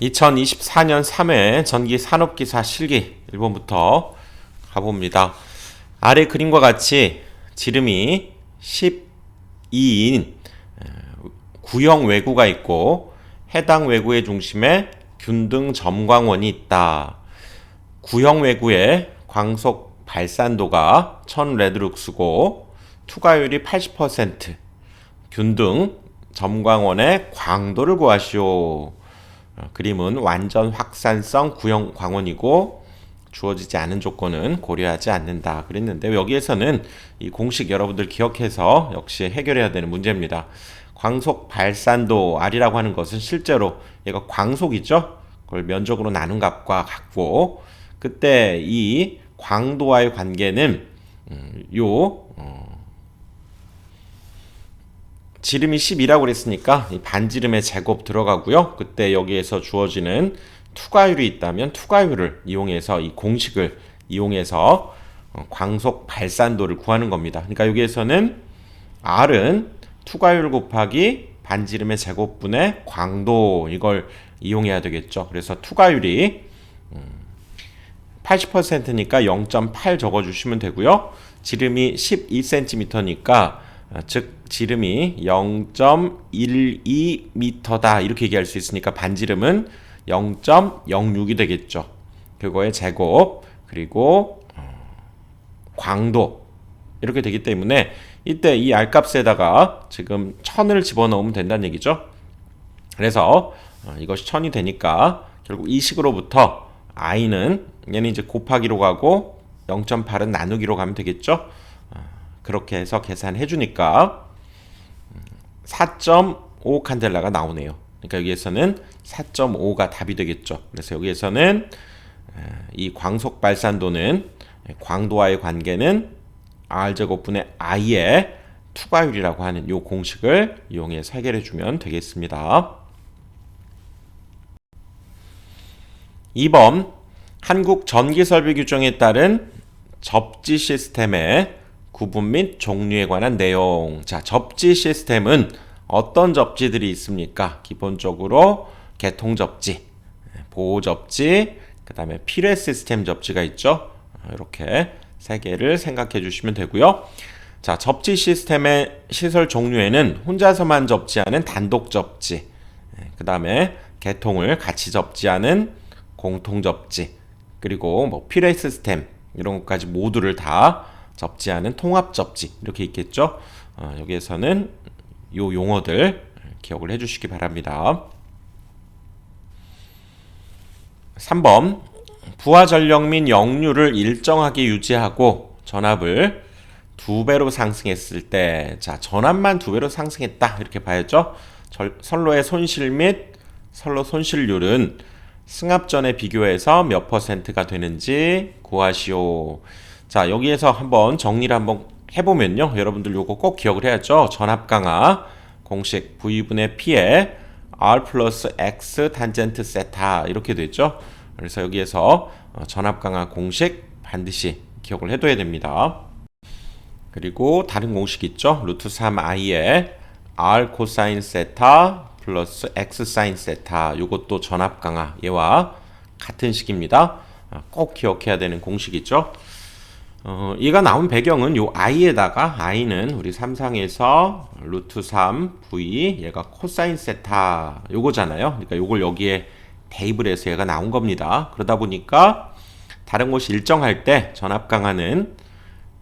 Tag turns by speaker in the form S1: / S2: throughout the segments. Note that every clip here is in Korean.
S1: 2024년 3회 전기 산업기사 실기 1번부터 가봅니다. 아래 그림과 같이 지름이 12인 구형 외구가 있고 해당 외구의 중심에 균등 점광원이 있다. 구형 외구의 광속 발산도가 1000 레드룩스고 투과율이 80% 균등 점광원의 광도를 구하시오. 어, 그림은 완전 확산성 구형 광원이고 주어지지 않은 조건은 고려하지 않는다. 그랬는데 여기에서는 이 공식 여러분들 기억해서 역시 해결해야 되는 문제입니다. 광속 발산도 R이라고 하는 것은 실제로 얘가 광속이죠. 그걸 면적으로 나눈 값과 같고 그때 이 광도와의 관계는 음, 요 어, 지름이 10이라고 그랬으니까 이 반지름의 제곱 들어가고요. 그때 여기에서 주어지는 투과율이 있다면 투과율을 이용해서 이 공식을 이용해서 어, 광속 발산도를 구하는 겁니다. 그러니까 여기에서는 R은 투과율 곱하기 반지름의 제곱분의 광도 이걸 이용해야 되겠죠. 그래서 투과율이 80%니까 0.8 적어주시면 되고요. 지름이 12cm니까 어, 즉 지름이 0.12m다 이렇게 얘기할 수 있으니까 반지름은 0.06이 되겠죠. 그거의 제곱 그리고 어, 광도 이렇게 되기 때문에 이때 이 R값에다가 지금 1000을 집어넣으면 된다는 얘기죠. 그래서 어, 이것이 1000이 되니까 결국 이 식으로부터 i는 얘는 이제 곱하기로 가고 0.8은 나누기로 가면 되겠죠. 그렇게 해서 계산해 주니까 4.5 칸델라가 나오네요. 그러니까 여기에서는 4.5가 답이 되겠죠. 그래서 여기에서는 이 광속 발산도는 광도와의 관계는 r 제곱분의 i의 투과율이라고 하는 이 공식을 이용해서 해결해 주면 되겠습니다. 2번 한국 전기설비 규정에 따른 접지 시스템의 구분 및 종류에 관한 내용. 자, 접지 시스템은 어떤 접지들이 있습니까? 기본적으로 개통 접지, 보호 접지, 그 다음에 필요 시스템 접지가 있죠. 이렇게 세 개를 생각해 주시면 되고요. 자, 접지 시스템의 시설 종류에는 혼자서만 접지하는 단독 접지, 그 다음에 개통을 같이 접지하는 공통 접지, 그리고 뭐 필요 시스템 이런 것까지 모두를 다 접지하는 통합 접지 이렇게 있겠죠. 어, 여기에서는 요 용어들 기억을 해주시기 바랍니다. 3번 부하 전력 및 역류를 일정하게 유지하고 전압을 두 배로 상승했을 때, 자 전압만 두 배로 상승했다 이렇게 봐야죠. 절, 선로의 손실 및 선로 손실률은 승합전에 비교해서 몇 퍼센트가 되는지 구하시오. 자, 여기에서 한번 정리를 한번 해보면요. 여러분들 요거 꼭 기억을 해야죠. 전압 강화 공식 V분의 P에 R 플러스 X 탄젠트 세타 이렇게 되죠. 그래서 여기에서 어, 전압 강화 공식 반드시 기억을 해둬야 됩니다. 그리고 다른 공식 있죠. 루트 3i에 R 코사인 세타 플러스 X 사인 세타 이것도 전압 강화 얘와 같은 식입니다. 어, 꼭 기억해야 되는 공식이죠. 어, 얘가 나온 배경은 요 i에다가 i는 우리 삼상에서 루트 3 v 얘가 코사인 세타 요거잖아요. 그러니까 요걸 여기에 해서 얘가 나온 겁니다. 그러다 보니까 다른 곳이 일정할 때 전압 강화는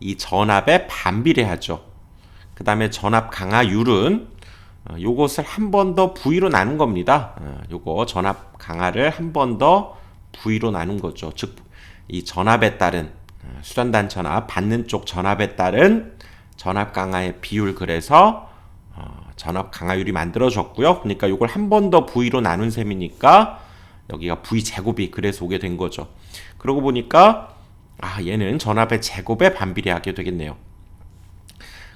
S1: 이 전압에 반비례하죠. 그 다음에 전압 강화율은 어, 요것을 한 번 더 V로 나눈 겁니다. 어, 요거 전압 강화를 한 번 더 V로 나눈 거죠. 즉, 이 전압에 따른 수단단 전압 받는 쪽 전압에 따른 전압 강화의 비율 그래서 어, 전압 강화율이 만들어졌고요. 그러니까 이걸 한 번 더 V로 나눈 셈이니까 여기가 V 제곱이 그래서 오게 된 거죠. 그러고 보니까 아 얘는 전압의 제곱에 반비례하게 되겠네요.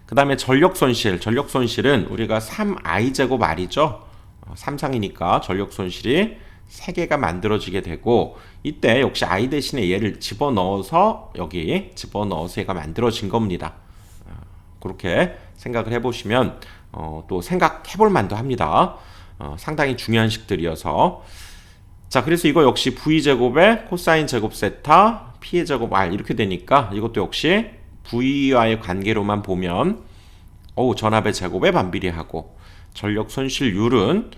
S1: 그 다음에 전력 손실, 전력 손실은 우리가 3i 제곱 R이죠. 어, 삼상이니까 전력 손실이 3개가 만들어지게 되고 이때 역시 i 대신에 얘를 집어넣어서 여기 집어넣어서 얘가 만들어진 겁니다. 어, 그렇게 생각을 해보시면 어, 또 생각해볼 만도 합니다. 어, 상당히 중요한 식들이어서 자, 그래서 이거 역시 V제곱에 코사인 제곱 세타, P의 제곱 R 이렇게 되니까 이것도 역시 V와의 관계로만 보면 어우, 전압의 제곱에 반비례하고 전력 손실률은 어,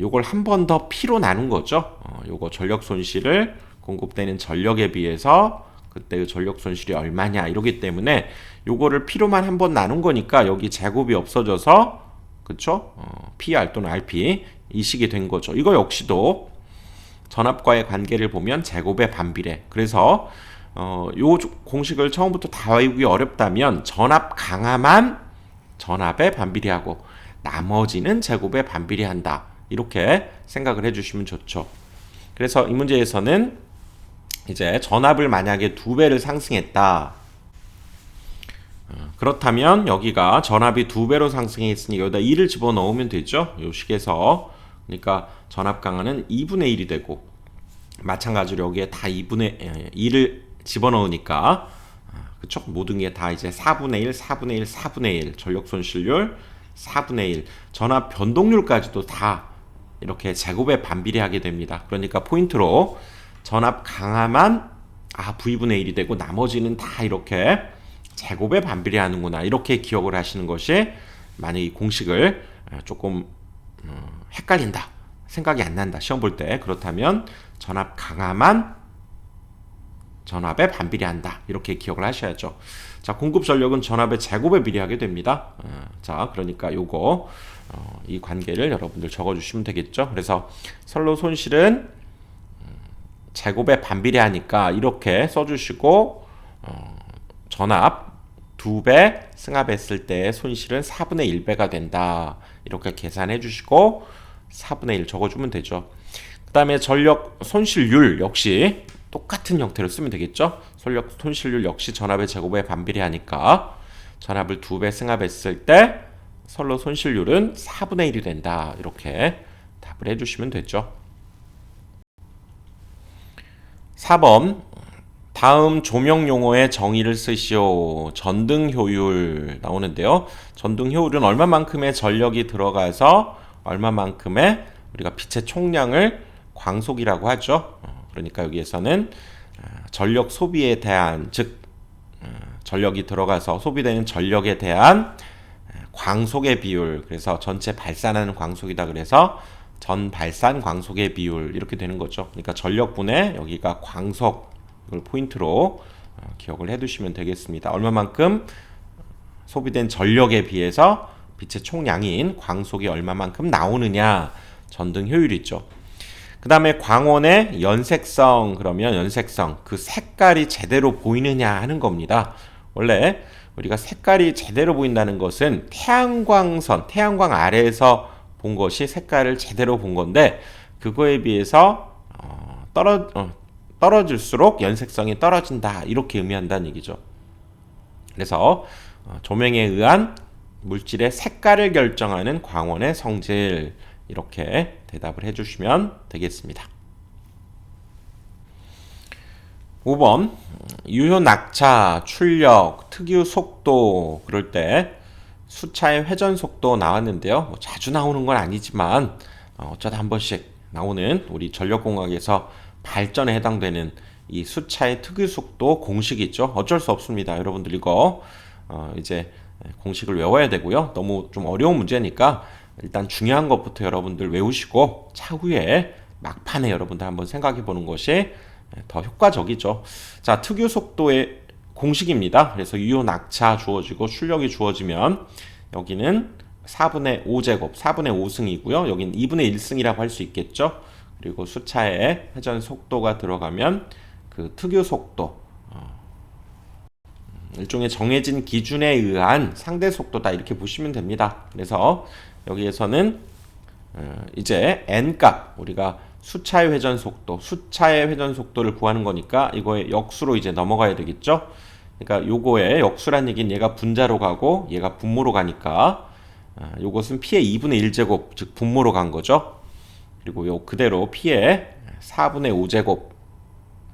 S1: 요걸 한 번 더 P로 나눈 거죠. 어, 요거 전력 손실을 공급되는 전력에 비해서 그때의 전력 손실이 얼마냐 이러기 때문에 요거를 P로만 한 번 나눈 거니까 여기 제곱이 없어져서 그쵸? 어, PR 또는 RP 이 식이 된 거죠. 이거 역시도 전압과의 관계를 보면 제곱의 반비례. 그래서 어, 요 공식을 처음부터 다 외우기 어렵다면 전압 강함만 전압에 반비례하고 나머지는 제곱에 반비례한다. 이렇게 생각을 해주시면 좋죠. 그래서 이 문제에서는 이제 전압을 만약에 두 배를 상승했다. 어, 그렇다면 여기가 전압이 두 배로 상승했으니 여기다 2를 집어넣으면 되죠. 요 식에서 그러니까 전압 강화는 2분의 1이 되고 마찬가지로 여기에 다 2분의 2를 집어넣으니까 그쵸? 모든 게 다 이제 4분의 1, 4분의 1, 4분의 1 전력 손실률 4분의 1 전압 변동률까지도 다 이렇게 제곱에 반비례하게 됩니다. 그러니까 포인트로 전압 강화만 아 V분의 1이 되고 나머지는 다 이렇게 제곱에 반비례하는구나. 이렇게 기억을 하시는 것이 만약 이 공식을 조금 어, 헷갈린다. 생각이 안 난다. 시험 볼 때. 그렇다면 전압 강화만 전압에 반비례한다 이렇게 기억을 하셔야죠 자 공급 전력은 전압의 제곱에 비례하게 됩니다 어, 자 그러니까 요거 어, 이 관계를 여러분들 적어주시면 되겠죠 그래서 선로 손실은 제곱에 반비례하니까 이렇게 써주시고 어, 전압 2배 승합했을 때 손실은 4분의 1배가 된다. 이렇게 계산해 주시고 4분의 1 적어주면 되죠. 그 다음에 전력 손실률 역시 똑같은 형태로 쓰면 되겠죠. 전력 손실률 역시 전압의 제곱에 반비례하니까 전압을 2배 승합했을 때 선로 손실률은 4분의 1이 된다. 이렇게 답을 해주시면 되죠. 4번 다음 조명 용어의 정의를 쓰시오. 전등 효율 나오는데요. 전등 효율은 얼마만큼의 전력이 들어가서 얼마만큼의 우리가 빛의 총량을 광속이라고 하죠. 어, 그러니까 여기에서는 어, 전력 소비에 대한 즉 어, 전력이 들어가서 소비되는 전력에 대한 광속의 비율 그래서 전체 발산하는 광속이다 그래서 전 발산 광속의 비율 이렇게 되는 거죠. 그러니까 전력분의 여기가 광속 이걸 포인트로 어, 기억을 해두시면 되겠습니다. 얼마만큼 소비된 전력에 비해서 빛의 총량인 광속이 얼마만큼 나오느냐 전등 효율 있죠. 그 다음에 광원의 연색성 그러면 연색성 그 색깔이 제대로 보이느냐 하는 겁니다. 원래 우리가 색깔이 제대로 보인다는 것은 태양광선 태양광 아래에서 본 것이 색깔을 제대로 본 건데 그거에 비해서 어, 떨어 어, 떨어질수록 연색성이 떨어진다 이렇게 의미한다는 얘기죠. 그래서 어, 조명에 의한 물질의 색깔을 결정하는 광원의 성질 이렇게 대답을 해주시면 되겠습니다. 5번 유효 낙차, 출력, 특유 속도 그럴 때 수차의 회전 속도 나왔는데요. 뭐 자주 나오는 건 아니지만 어, 어쩌다 한 번씩 나오는 우리 전력공학에서 발전에 해당되는 이 수차의 특유 속도 공식이 있죠. 어쩔 수 없습니다. 여러분들 이거 어, 이제 공식을 외워야 되고요. 너무 좀 어려운 문제니까 일단 중요한 것부터 여러분들 외우시고 차후에 막판에 여러분들 한번 생각해 보는 것이 더 효과적이죠. 자, 특유 속도의 공식입니다. 그래서 유효 낙차 주어지고 출력이 주어지면 여기는 4분의 5제곱, 4분의 5승이고요. 여기는 2분의 1승이라고 할 수 있겠죠. 그리고 수차에 회전 속도가 들어가면 그 특유 속도, 어, 일종의 정해진 기준에 의한 상대 속도다 이렇게 보시면 됩니다. 그래서 여기에서는 어, 이제 n 값 우리가 수차의 회전 속도, 수차의 회전 속도를 구하는 거니까 이거의 역수로 이제 넘어가야 되겠죠. 그러니까 요거의 역수란 얘기는 얘가 분자로 가고 얘가 분모로 가니까 아, 요것은 p의 2분의 1제곱 즉 분모로 간 거죠. 그리고 요 그대로 p의 4분의 5제곱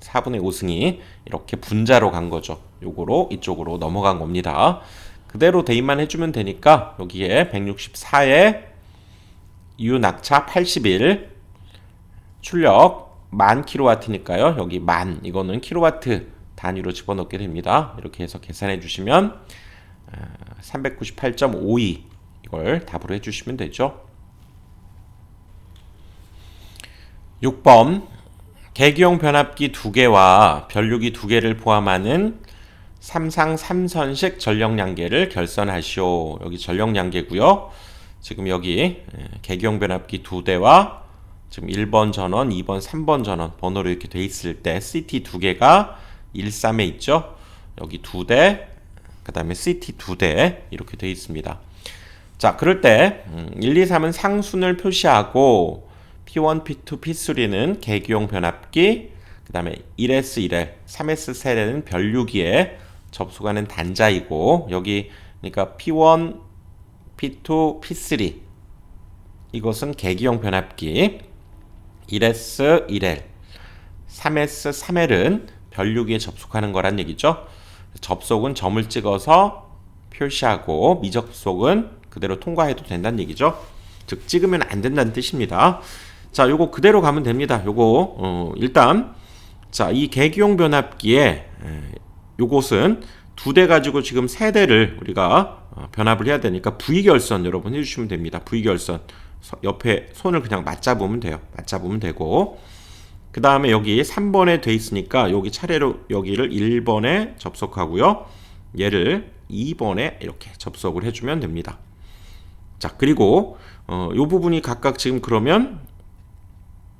S1: 4분의 5승이 이렇게 분자로 간 거죠. 요거로 이쪽으로 넘어간 겁니다. 그대로 대입만 해주면 되니까 여기에 164에 유 낙차 81 출력 만 킬로와트니까요. 여기 만 이거는 킬로와트 단위로 집어넣게 됩니다. 이렇게 해서 계산해 주시면 398.52 이걸 답으로 해주시면 되죠. 6번 계기용 변압기 두 개와 변류기 두 개를 포함하는 삼상 삼선식 전력량계를 결선하시오. 여기 전력량계고요. 지금 여기 계기용 변압기 두 대와 지금 1번 전원, 2번, 3번 전원 번호로 이렇게 돼 있을 때 CT 두 개가 1, 3에 있죠. 여기 두 대, 그 다음에 CT 두 대 이렇게 돼 있습니다. 자, 그럴 때 1, 2, 3은 상순을 표시하고 P1, P2, P3는 계기용 변압기, 그 다음에 1S, 1L, 3S, 세례는 변류기에 접속하는 단자이고 여기 그러니까 P1, P2, P3 이것은 계기용 변압기 1S, 1L, 3S, 3L은 변류기에 접속하는 거란 얘기죠. 접속은 점을 찍어서 표시하고 미접속은 그대로 통과해도 된다는 얘기죠. 즉 찍으면 안 된다는 뜻입니다. 자, 요거 그대로 가면 됩니다. 요거 어, 일단 자, 이 계기용 변압기에 요것은 두 대 가지고 지금 세 대를 우리가 어, 변압을 해야 되니까 V결선 여러분 해주시면 됩니다. V결선 옆에 손을 그냥 맞잡으면 돼요. 맞잡으면 되고 그 다음에 여기 3번에 돼 있으니까 여기 차례로 여기를 1번에 접속하고요. 얘를 2번에 이렇게 접속을 해주면 됩니다. 자 그리고 어, 요 부분이 각각 지금 그러면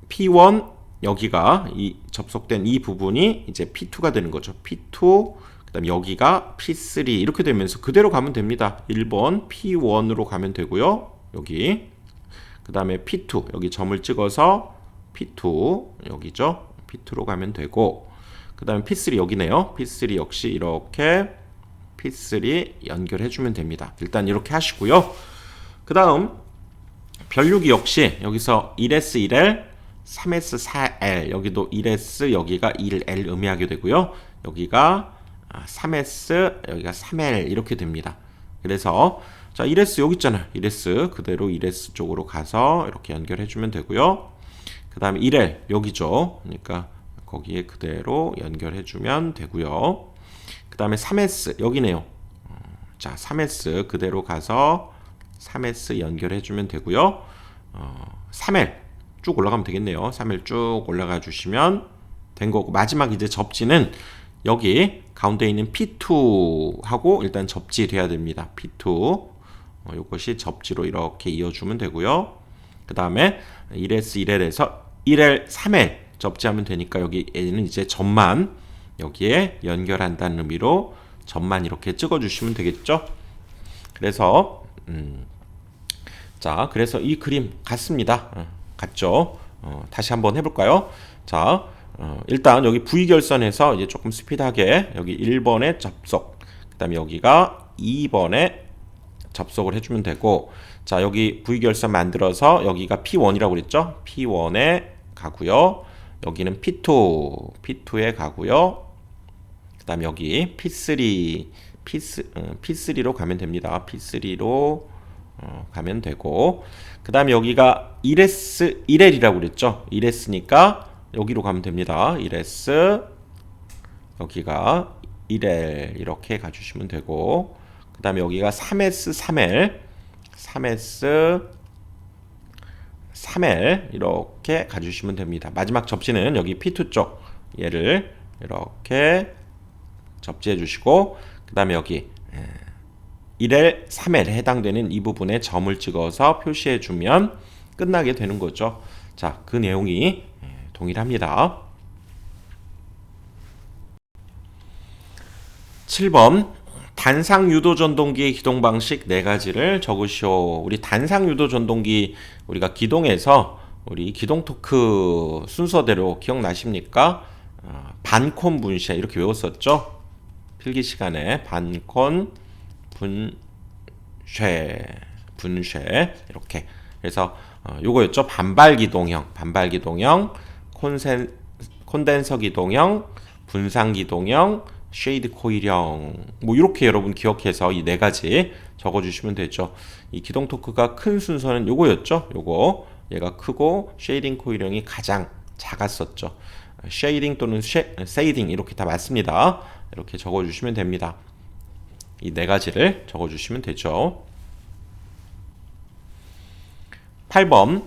S1: P1 여기가 이 접속된 이 부분이 이제 P2가 되는 거죠. P2 그다음 여기가 P3 이렇게 되면서 그대로 가면 됩니다. 1번 P1으로 가면 되고요. 여기 그다음에 P2 여기 점을 찍어서 P2 여기죠. P2로 가면 되고 그다음에 P3 여기네요. P3 역시 이렇게 P3 연결해 주면 됩니다. 일단 이렇게 하시고요. 그다음 변류기 역시 여기서 1S 1L 3S 4L 여기도 1S 여기가 1L 의미하게 되고요. 여기가 3S 여기가 3L 이렇게 됩니다. 그래서 자 1S 여기 있잖아요. 1S 그대로 1S 쪽으로 가서 이렇게 연결해 주면 되고요. 그 다음에 1L 여기죠. 그러니까 거기에 그대로 연결해 주면 되고요. 그 다음에 3S 여기네요. 자 3S 그대로 가서 3S 연결해 주면 되고요. 어, 3L 쭉 올라가면 되겠네요. 3일 쭉 올라가 주시면 된 거고 마지막 이제 접지는 여기 가운데 있는 P2하고 일단 접지돼야 됩니다. P2 어, 이것이 접지로 이렇게 이어주면 되고요. 그 다음에 1S 1L에서 1L 3L 접지하면 되니까 여기 얘는 이제 점만 여기에 연결한다는 의미로 점만 이렇게 찍어주시면 되겠죠. 그래서 음, 자 그래서 이 그림 같습니다. 어. 같죠? 어, 다시 한번 해볼까요? 자, 어, 일단 여기 V결선에서 이제 조금 스피드하게 여기 1번에 접속, 그 다음에 여기가 2번에 접속을 해주면 되고, 자, 여기 V결선 만들어서 여기가 P1이라고 그랬죠? P1에 가고요. 여기는 P2, P2에 가고요. 그 다음 여기 P3, P3, 어, P3로 가면 됩니다. P3로 어, 가면 되고. 그 다음에 여기가 1S 1L이라고 그랬죠? 1S니까 여기로 가면 됩니다. 1S 여기가 1L 이렇게 가주시면 되고. 그 다음에 여기가 3S 3L 3S 3L 이렇게 가주시면 됩니다. 마지막 접지는 여기 P2 쪽 얘를 이렇게 접지해 주시고 그 다음에 여기 1L, 3L에 해당되는 이 부분에 점을 찍어서 표시해 주면 끝나게 되는 거죠. 자, 그 내용이 예, 동일합니다. 7번 단상 유도 전동기의 기동 방식 네 가지를 적으시오. 우리 단상 유도 전동기 우리가 기동해서 우리 기동 토크 순서대로 기억나십니까? 어, 반콘 분쇄 이렇게 외웠었죠? 필기 시간에 반콘 분쇄 분쇄 이렇게. 그래서 어, 요거였죠. 반발 기동형 반발 기동형 콘센 콘덴서 기동형 분산 기동형 쉐이드 코일형. 뭐 이렇게 여러분 기억해서 이 네 가지 적어 주시면 되죠. 이 기동 토크가 큰 순서는 요거였죠. 요거. 얘가 크고 쉐이딩 코일형이 가장 작았었죠. 쉐이딩 또는 쉐, 세이딩 이렇게 다 맞습니다. 이렇게 적어주시면 됩니다. 이 네 가지를 적어주시면 되죠. 8번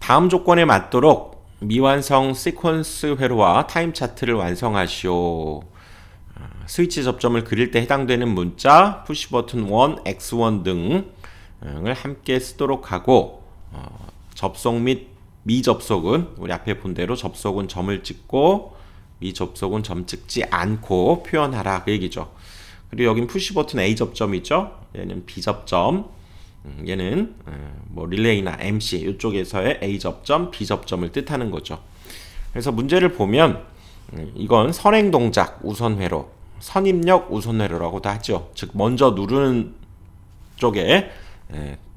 S1: 다음 조건에 맞도록 미완성 시퀀스 회로와 타임 차트를 완성하시오. 아, 스위치 접점을 그릴 때 해당되는 문자, 푸시 버튼 1, X1 등을 함께 쓰도록 하고 어, 접속 및 미접속은 우리 앞에 본 대로 접속은 점을 찍고 미접속은 점 찍지 않고 표현하라 그 얘기죠. 그리고 여긴 푸시 버튼 A 접점이죠. 얘는 B 접점. 음, 얘는 어, 뭐 릴레이나 MC 이쪽에서의 A 접점, B 접점을 뜻하는 거죠. 그래서 문제를 보면 음, 이건 선행 동작 우선 회로, 선입력 우선 회로라고도 하죠. 즉 먼저 누르는 쪽에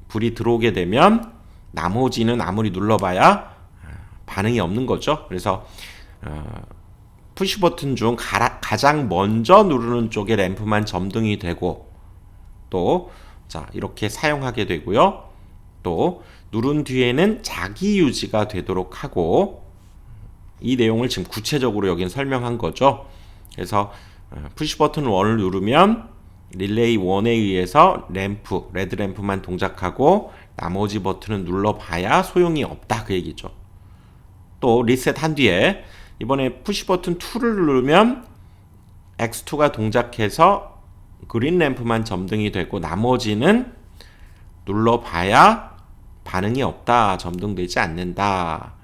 S1: 불이 들어오게 되면 나머지는 아무리 눌러봐야 아, 반응이 없는 거죠. 그래서 어, 푸시 버튼 중 가장 먼저 누르는 쪽에 램프만 점등이 되고 또 자, 이렇게 사용하게 되고요. 또 누른 뒤에는 자기 유지가 되도록 하고 이 내용을 지금 구체적으로 여긴 설명한 거죠. 그래서 푸시 버튼 1을 누르면 릴레이 1에 의해서 램프, 레드 램프만 동작하고 나머지 버튼은 눌러봐야 소용이 없다 그 얘기죠. 또 리셋 한 뒤에 이번에 푸시 버튼 2를 누르면 X2가 동작해서 그린 램프만 점등이 되고 나머지는 눌러봐야 반응이 없다. 점등되지 않는다.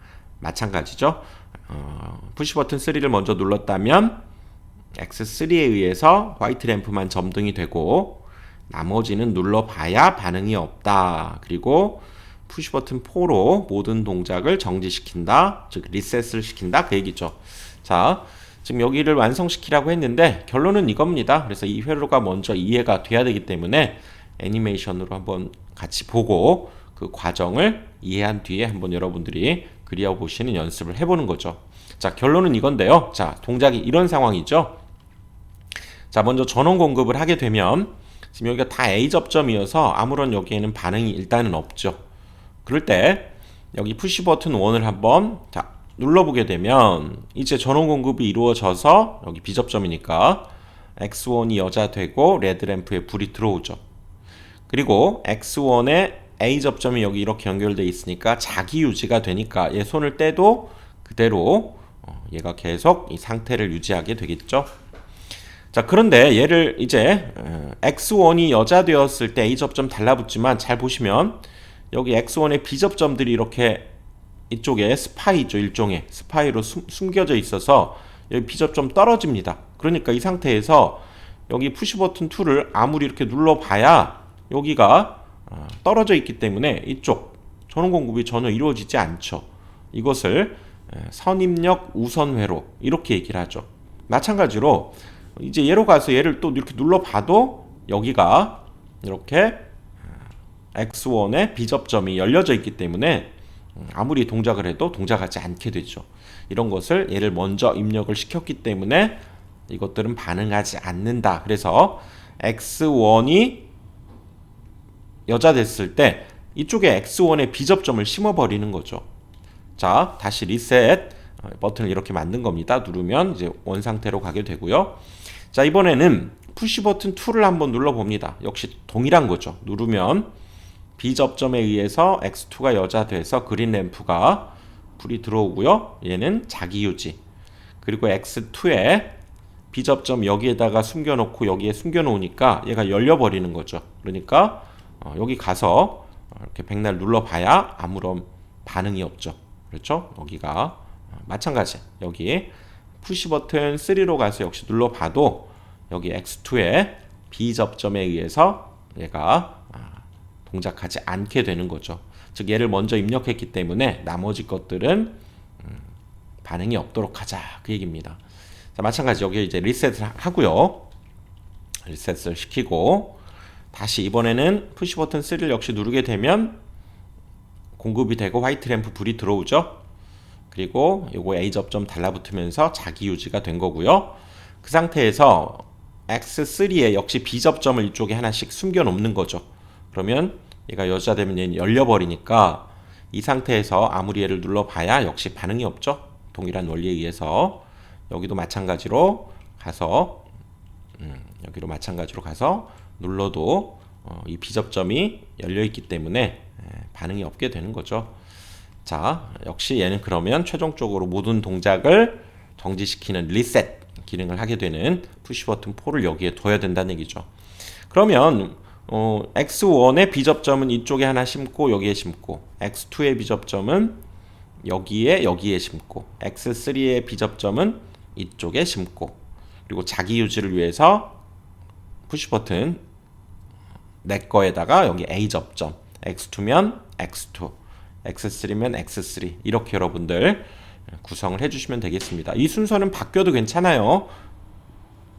S1: 마찬가지죠. 어, 푸시 버튼 3를 먼저 눌렀다면 X3에 의해서 화이트 램프만 점등이 되고 나머지는 눌러봐야 반응이 없다. 그리고 푸시 버튼 4로 모든 동작을 정지시킨다. 즉 리셋을 시킨다. 그 얘기죠. 자, 지금 여기를 완성시키라고 했는데 결론은 이겁니다. 그래서 이 회로가 먼저 이해가 돼야 되기 때문에 애니메이션으로 한번 같이 보고 그 과정을 이해한 뒤에 한번 여러분들이 그려보시는 연습을 해보는 거죠. 자, 결론은 이건데요. 자, 동작이 이런 상황이죠. 자, 먼저 전원 공급을 하게 되면 지금 여기가 다 A 접점이어서 아무런 여기에는 반응이 일단은 없죠. 그럴 때 여기 푸시 버튼 1을 한번 자, 눌러보게 되면 이제 전원 공급이 이루어져서 여기 비접점이니까 X1이 여자 되고 레드램프에 불이 들어오죠. 그리고 X1에 A 접점이 여기 이렇게 연결되어 있으니까 자기 유지가 되니까 얘 손을 떼도 그대로 어, 얘가 계속 이 상태를 유지하게 되겠죠. 자 그런데 얘를 이제 어, X1이 여자 되었을 때 A 접점 달라붙지만 잘 보시면 여기 X1의 B 접점들이 이렇게 이쪽에 스파이 죠 일종의 스파이로 숨, 숨겨져 있어서 여기 비접 좀 떨어집니다. 그러니까 이 상태에서 여기 푸시 버튼 2를 아무리 이렇게 눌러봐야 여기가 어, 떨어져 있기 때문에 이쪽 전원 공급이 전혀 이루어지지 않죠. 이것을 선입력 우선회로 이렇게 얘기를 하죠. 마찬가지로 이제 얘로 가서 얘를 또 이렇게 눌러봐도 여기가 이렇게 X1의 비접점이 열려져 있기 때문에 아무리 동작을 해도 동작하지 않게 되죠. 이런 것을 얘를 먼저 입력을 시켰기 때문에 이것들은 반응하지 않는다. 그래서 x1이 여자 됐을 때 이쪽에 x1의 비접점을 심어버리는 거죠. 자, 다시 리셋 버튼을 이렇게 만든 겁니다. 누르면 이제 원 상태로 가게 되고요. 자, 이번에는 푸시 버튼 2를 한번 눌러봅니다. 역시 동일한 거죠. 누르면 B접점에 의해서 X2가 여자 돼서 그린 램프가 불이 들어오고요. 얘는 자기 유지. 그리고 X2에 B접점 여기에다가 숨겨놓고 여기에 숨겨놓으니까 얘가 열려버리는 거죠. 그러니까 어, 여기 가서 이렇게 백날 눌러봐야 아무런 반응이 없죠. 그렇죠? 여기가 어, 마찬가지. 여기 푸시 버튼 3로 가서 역시 눌러봐도 여기 X2에 B접점에 의해서 얘가 동작하지 않게 되는 거죠. 즉 얘를 먼저 입력했기 때문에 나머지 것들은 음, 반응이 없도록 하자 그 얘기입니다. 자, 마찬가지 여기 이제 리셋을 하고요. 리셋을 시키고 다시 이번에는 푸시 버튼 3를 역시 누르게 되면 공급이 되고 화이트 램프 불이 들어오죠. 그리고 요거 A 접점 달라붙으면서 자기 유지가 된 거고요. 그 상태에서 X3에 역시 B 접점을 이쪽에 하나씩 숨겨 놓는 거죠. 그러면 얘가 여자 되면 얘는 열려버리니까 이 상태에서 아무리 얘를 눌러봐야 역시 반응이 없죠. 동일한 원리에 의해서 여기도 마찬가지로 가서 음, 여기로 마찬가지로 가서 눌러도 어, 이 비접점이 열려 있기 때문에 에, 반응이 없게 되는 거죠. 자, 역시 얘는 그러면 최종적으로 모든 동작을 정지시키는 리셋 기능을 하게 되는 푸시 버튼 4를 여기에 둬야 된다는 얘기죠. 그러면 어, x1의 비접점은 이쪽에 하나 심고 여기에 심고 x2의 비접점은 여기에 여기에 심고 x3의 비접점은 이쪽에 심고 그리고 자기 유지를 위해서 푸시 버튼 내 거에다가 여기 A 접점 x2면 x2 x3면 x3 이렇게 여러분들 구성을 해주시면 되겠습니다. 이 순서는 바뀌어도 괜찮아요.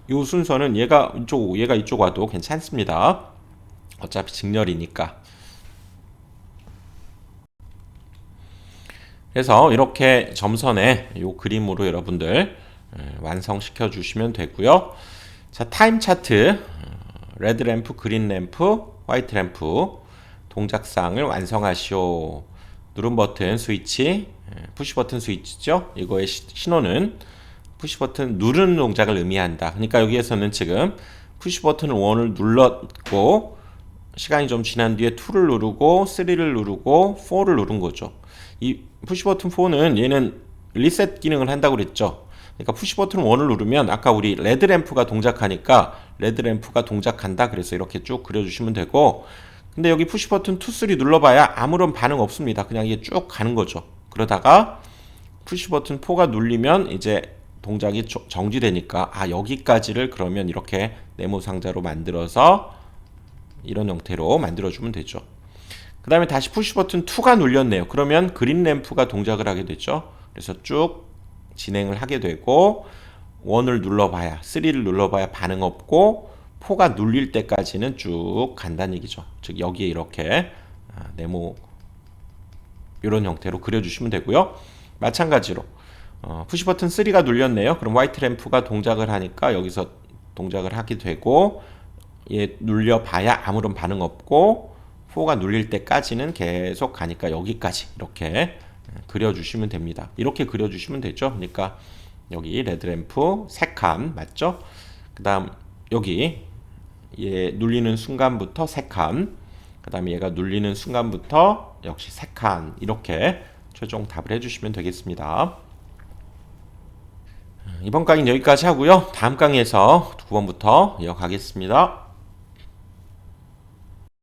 S1: 이 순서는 얘가 이쪽 얘가 이쪽 와도 괜찮습니다. 어차피 직렬이니까. 그래서 이렇게 점선에 이 그림으로 여러분들 예, 완성시켜 주시면 되고요. 자 타임 차트 레드 램프, 그린 램프, 화이트 램프 동작상을 완성하시오. 누른 버튼 스위치, 푸시 버튼 스위치죠. 이거의 시- 신호는 푸시 버튼 누르는 동작을 의미한다. 그러니까 여기에서는 지금 푸시 버튼 1을 눌렀고 시간이 좀 지난 뒤에 2를 누르고 3를 누르고 4를 누른 거죠. 이 푸시 버튼 4는 얘는 리셋 기능을 한다고 그랬죠. 그러니까 푸시 버튼 1을 누르면 아까 우리 레드 램프가 동작하니까 레드 램프가 동작한다. 그래서 이렇게 쭉 그려 주시면 되고 근데 여기 푸시 버튼 2, 3 눌러봐야 아무런 반응 없습니다. 그냥 이게 쭉 가는 거죠. 그러다가 푸시 버튼 4가 눌리면 이제 동작이 조- 정지되니까 아 여기까지를 그러면 이렇게 네모 상자로 만들어서 이런 형태로 만들어주면 되죠. 그 다음에 다시 푸시 버튼 2가 눌렸네요. 그러면 그린 램프가 동작을 하게 되죠. 그래서 쭉 진행을 하게 되고 1을 눌러봐야 3를 눌러봐야 반응 없고 4가 눌릴 때까지는 쭉 간다는 얘기죠. 즉 여기에 이렇게 아, 네모 이런 형태로 그려주시면 되고요. 마찬가지로 어, 푸시 버튼 3가 눌렸네요. 그럼 화이트 램프가 동작을 하니까 여기서 동작을 하게 되고 얘 눌려봐야 아무런 반응 없고 4가 눌릴 때까지는 계속 가니까 여기까지 이렇게 그려주시면 됩니다. 이렇게 그려주시면 되죠. 그러니까 여기 레드 램프 3칸 맞죠? 그 다음 여기 얘 눌리는 순간부터 3칸 그 다음에 얘가 눌리는 순간부터 역시 3칸 이렇게 최종 답을 해주시면 되겠습니다. 이번 강의는 여기까지 하고요. 다음 강의에서 9번부터 이어가겠습니다.